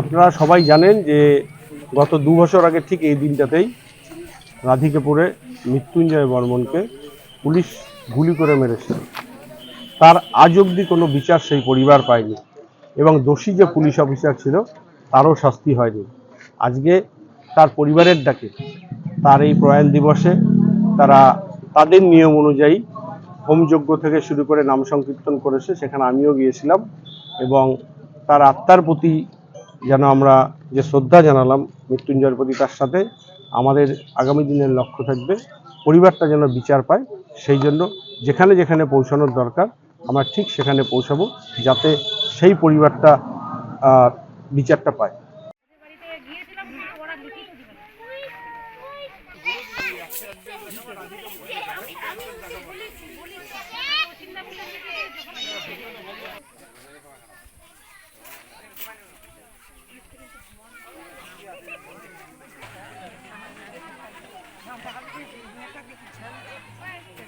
আপনারা সবাই জানেন যে গত দু বছর আগে ঠিক এই দিনটাতেই রাধিকাপুরে মৃত্যুঞ্জয় বর্মনকে পুলিশ গুলি করে মেরেছে। তার আজ অবধি কোনো বিচার সেই পরিবার পায়নি এবং দোষী যে পুলিশ অফিসার ছিল, তারও শাস্তি হয়নি। আজকে তার পরিবারের ডাকে, তার এই প্রয়াণ দিবসে তারা তাদের নিয়ম অনুযায়ী হোমযজ্ঞ থেকে শুরু করে নাম সংকীর্তন করেছে। সেখানে আমিও গিয়েছিলাম। এবং তার আত্মার প্রতি যেন আমরা যে শ্রদ্ধা জানালাম, মৃত্যুঞ্জয়ের প্রতি তার সাথে আমাদের আগামী দিনের লক্ষ্য থাকবে, পরিবারটা যেন বিচার পায়, সেই জন্য যেখানে যেখানে পৌঁছানোর দরকার, আমরা ঠিক সেখানে পৌঁছাবো যাতে সেই পরিবারটা বিচারটা পায়। কিন্তু ওরা দিবে না।